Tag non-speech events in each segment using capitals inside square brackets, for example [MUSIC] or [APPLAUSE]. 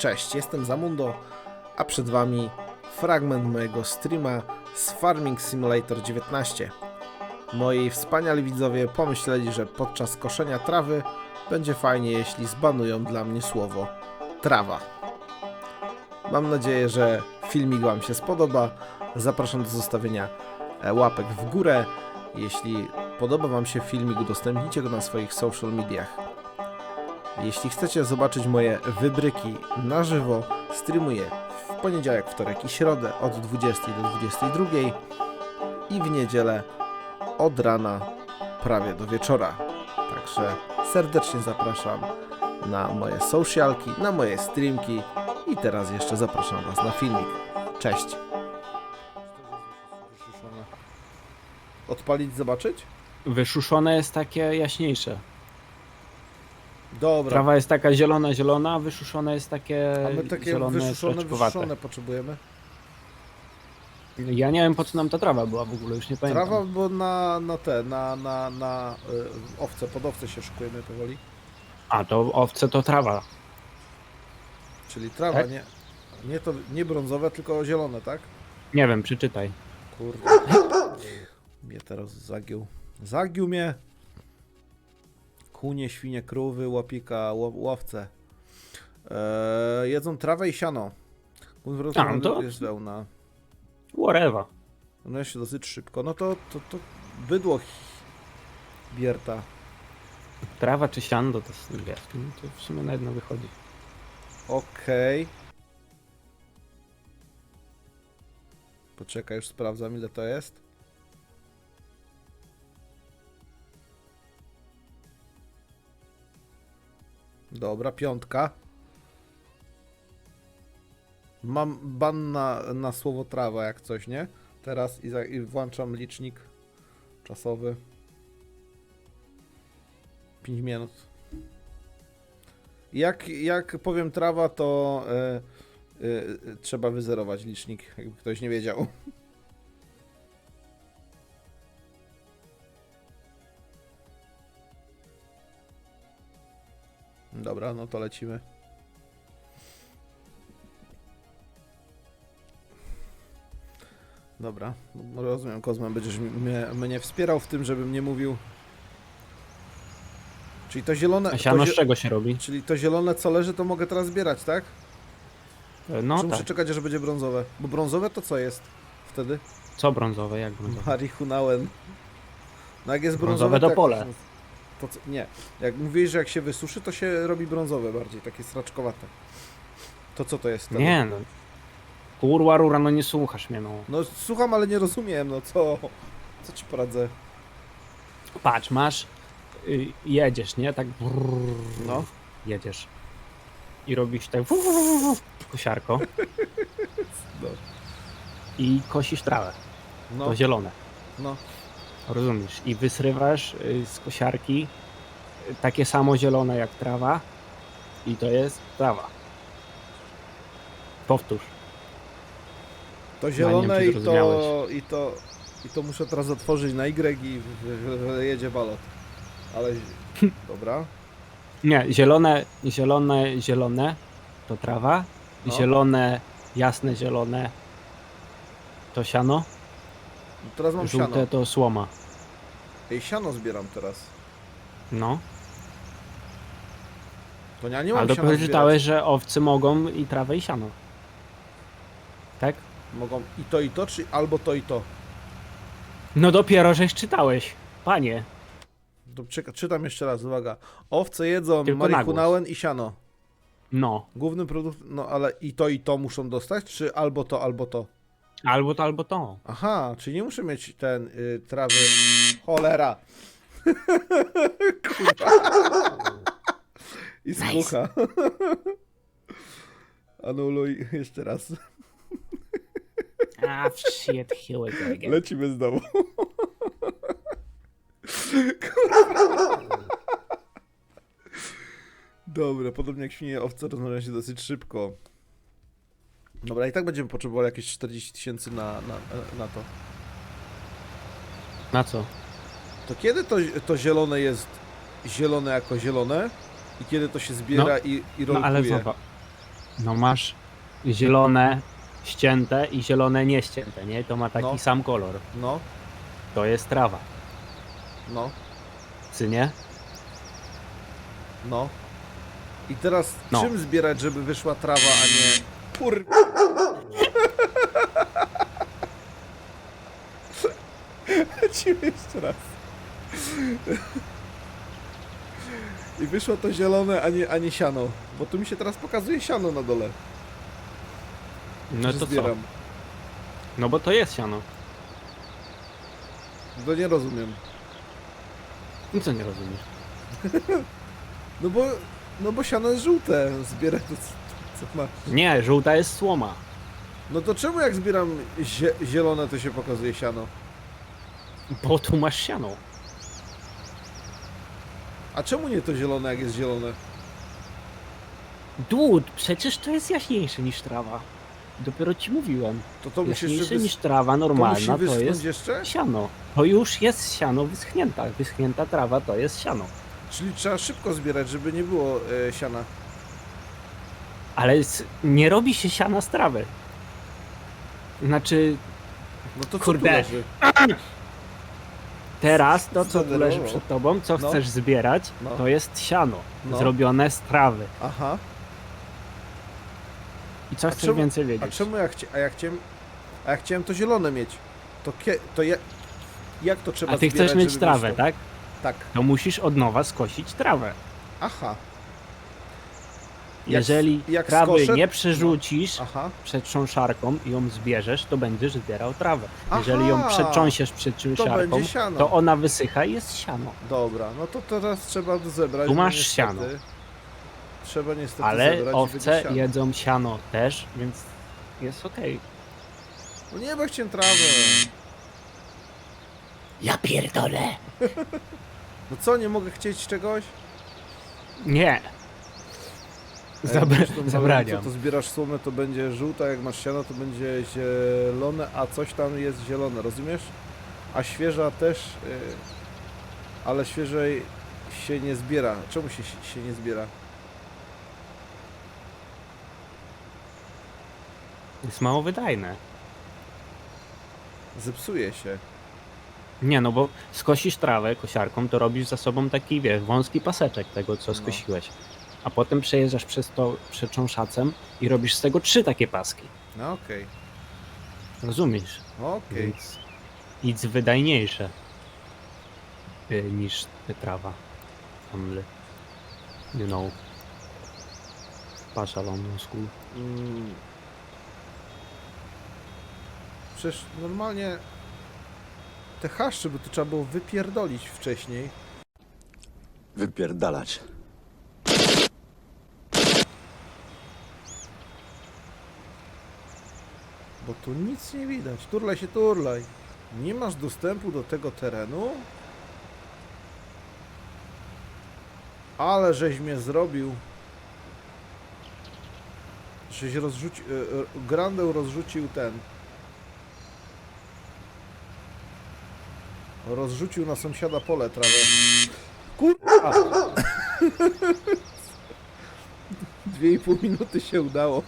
Cześć, jestem Zamundo, a przed Wami fragment mojego streama z Farming Simulator 19. Moi wspaniali widzowie pomyśleli, że podczas koszenia trawy będzie fajnie, jeśli zbanują dla mnie słowo trawa. Mam nadzieję, że filmik Wam się spodoba. Zapraszam do zostawienia e, łapek w górę. Jeśli podoba Wam się filmik, udostępnijcie go na swoich social mediach. Jeśli chcecie zobaczyć moje wybryki na żywo, streamuję w poniedziałek, wtorek i środę od 20 do 22 i w niedzielę od rana prawie do wieczora. Także serdecznie zapraszam na moje socialki, na moje streamki i teraz jeszcze zapraszam Was na filmik. Cześć! Odpalić, zobaczyć? Wyszuszone jest takie jaśniejsze. Dobra. Trawa jest taka zielona, zielona, a wyszuszone jest takie, A my takie zielone, wyszuszone, wyszuszone potrzebujemy. Ja nie wiem po co nam ta trawa była w ogóle, już nie pamiętam. Trawa, bo na, na te, na, na, na y, owce, pod owce się szykujemy powoli. A, to owce to trawa. Czyli trawa, Tak? nie, nie to, nie brązowe, tylko zielone, tak? Nie wiem, przeczytaj. Kurde. [COUGHS] mnie teraz zagiął. Zagiął mnie. Kunie, świnie, krówy, łapika, ło- łowce. Eee, jedzą trawę i siano. A, no to- jest wełna. Whatever. No jeszcze dosyć szybko. No to, to, to bydło bierta. Trawa czy siando to jest, wiesz, no to w sumie na jedno wychodzi. Okej. Poczekaj, już sprawdzam ile to jest. Dobra, piątka. Mam ban na, na słowo trawa jak coś, nie? Teraz i, za, i włączam licznik czasowy. 5 minut. Jak, jak powiem trawa, to e, e, trzeba wyzerować licznik, jakby ktoś nie wiedział. Dobra, no to lecimy. Dobra, no rozumiem, Kozman, będziesz mnie, mnie wspierał w tym, żebym nie mówił. Czyli to zielone. A siano to z zie- czego się robi? Czyli to zielone co leży, to mogę teraz zbierać, tak? E, No Czy muszę tak. czekać, aż będzie brązowe? Bo brązowe to co jest wtedy? Co brązowe, jak brązowe? Marihunauen. No jak jest Brązowe brązowe, to jak- pole. To co? Nie. Jak mówisz, że jak się wysuszy, to się robi brązowe bardziej, takie straczkowate. To co to jest wtedy? Nie no. Kurwa rura, no nie słuchasz mnie no. No słucham, ale nie rozumiem, no co? Co ci poradzę? Patrz, masz, y, jedziesz, nie? Tak brrr, No. jedziesz. I robisz tak kosiarko. No. I kosisz trawę. No, To zielone. no. Rozumiesz? I wysrywasz y, z kosiarki y, takie samo zielone jak trawa. I to jest trawa. Powtórz. To zielone i to, i to i to muszę teraz otworzyć na Y i jedzie balot. Ale [LAUGHS] dobra. Nie, zielone, zielone, zielone to trawa. No. Zielone, jasne zielone to siano. Teraz mam Żółte siano. to słoma. Ej, siano zbieram teraz. No. To ja nie mam Ale siana dopiero zbierać. czytałeś, że owcy mogą i trawę i siano. Tak? Mogą i to i to, czy albo to i to. No dopiero żeś czytałeś. Panie. To czeka, czytam jeszcze raz, uwaga. Owce jedzą Tylko na i siano. No. Główny produkt, no ale i to i to muszą dostać, czy albo to, albo to? Albo to, albo to. Aha, czyli nie muszę mieć ten y, trawy. Cholera! [LAUGHS] Kurwa. I smucha. [LAUGHS] Anuluj jeszcze raz. A shit, here we go again. Lecimy znowu. [LAUGHS] Dobra, podobnie jak świnie owce rozmnażają się dosyć szybko. Dobra, i tak będziemy potrzebowali jakieś 40 tysięcy na, na, na to. Na co? To kiedy to, to zielone jest zielone jako zielone i kiedy to się zbiera i, i No rolkuje? ale zobacz. No masz zielone ścięte i zielone nieścięte, nie? To ma taki No. sam kolor. No, To jest trawa, no, czy nie? no. I teraz No. czym zbierać, żeby wyszła trawa, a nie... Kur... [LAUGHS] Lecimy jeszcze raz. I wyszło to zielone, a nie, a nie siano. Bo tu mi się teraz pokazuje siano na dole. No że to co? zbieram. No bo to jest siano. To nie rozumiem. No co nie rozumiesz? [LAUGHS] No bo, no bo siano jest żółte. Zbieraj to, co, co ma. Nie, żółta jest słoma. No to czemu jak zbieram zie zielone, to się pokazuje siano? Bo tu masz siano. A czemu nie to zielone, jak jest zielone? Dud, przecież to jest jaśniejsze niż trawa. Dopiero ci mówiłem. To to Jaśniejsze niż trawa to normalna to, wyschnąć jest jeszcze? siano. To już jest siano wyschnięta. Wyschnięta trawa to jest siano. Czyli trzeba szybko zbierać, żeby nie było e, siana. Ale nie robi się siana z trawy. Znaczy, No to co Kurde. tu leży? [CLEARS THROAT] teraz to co tu leży przed tobą, co No. chcesz zbierać, No. to jest siano. No. Zrobione z trawy. Aha. I co chcesz czemu- więcej A wiedzieć? czemu ja, chcia... a ja chciałem... A ja chciałem to zielone mieć. To, kie... to ja... Jak to trzeba A ty zbierać, chcesz mieć trawę, wyszło? tak? Tak. To musisz od nowa skosić trawę. Aha. Jeżeli jak trawy nie przerzucisz Aha. przed trząszarką i ją zbierzesz, to będziesz zbierał trawę. Aha, Jeżeli ją przetrząsiesz przed To będzie siano. to ona wysycha i jest siano. Dobra, no to teraz trzeba zebrać. Tu masz niestety- siano. Trzeba niestety Ale zebrać owce siano. jedzą siano też, więc jest okej. No nie, bo chciałem trawę. Ja pierdolę! [LAUGHS] No co, nie mogę chcieć czegoś? Nie! Zabra-. Co to zbierasz słomę, to będzie żółta, jak masz siano, to będzie zielone, a coś tam jest zielone, rozumiesz? A świeża też, y, ale świeżej się nie zbiera. Czemu się, się nie zbiera? Jest mało wydajne. Zepsuje się. Nie, no bo skosisz trawę kosiarką, to robisz za sobą taki, wiesz, wąski paseczek tego, co No. skosiłeś. A potem przejeżdżasz przez to przecząszacem i robisz z tego trzy takie paski. No okej, Rozumiesz? okej. Więc nic wydajniejsze y, niż ta trawa. Only. You know. Pasza London School. Mm. Przecież normalnie te haszcze by to trzeba było wypierdolić wcześniej. Wypierdalać. Bo tu nic nie widać. Turlaj się, turlaj. Nie masz dostępu do tego terenu? Ale żeś mnie zrobił. Żeś rozrzucił... Grandeł rozrzucił ten. Rozrzucił na sąsiada pole trawę. Kurwa! [LAUGHS] Dwie i pół minuty się udało.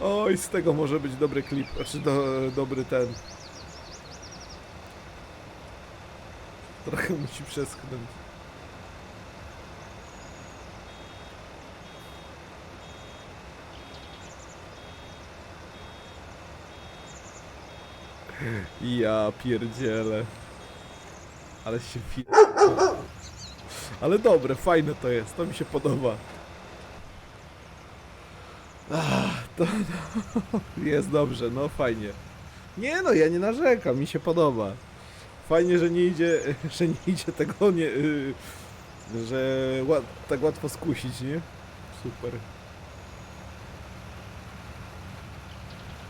Oj, z tego może być dobry klip, znaczy do, dobry ten. Trochę musi przeschnąć. Ja pierdzielę. Ale się fi... Ale dobre, fajne to jest, to mi się podoba. Ach, to, [LAUGHS] jest dobrze, no fajnie. Nie no, ja nie narzekam, mi się podoba. Fajnie, że nie idzie, [LAUGHS] że nie idzie tego nie, y, że tak łatwo skusić, nie? Super.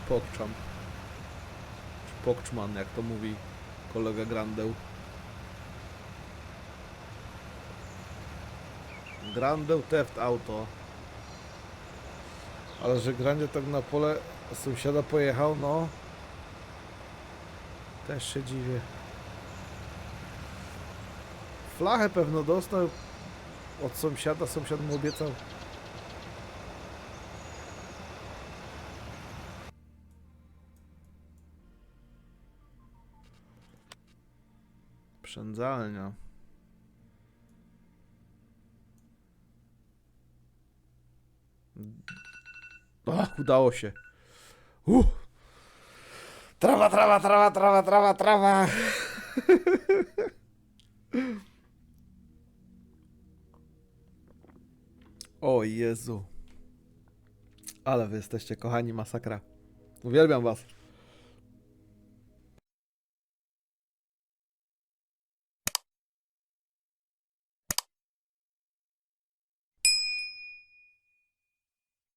Pokczam. Pokczman, jak to mówi kolega Grandeł. Grandeł Theft Auto. Ale że Grandzie tak na pole sąsiada pojechał, no. Też się dziwię. flachę pewno dostał od sąsiada, sąsiad mu obiecał. Przędzalnia. Ach, udało się. Uh. Trawa, trawa, trawa, trawa, trawa, trawa. [LAUGHS] O Jezu. Ale wy jesteście kochani masakra. Uwielbiam was.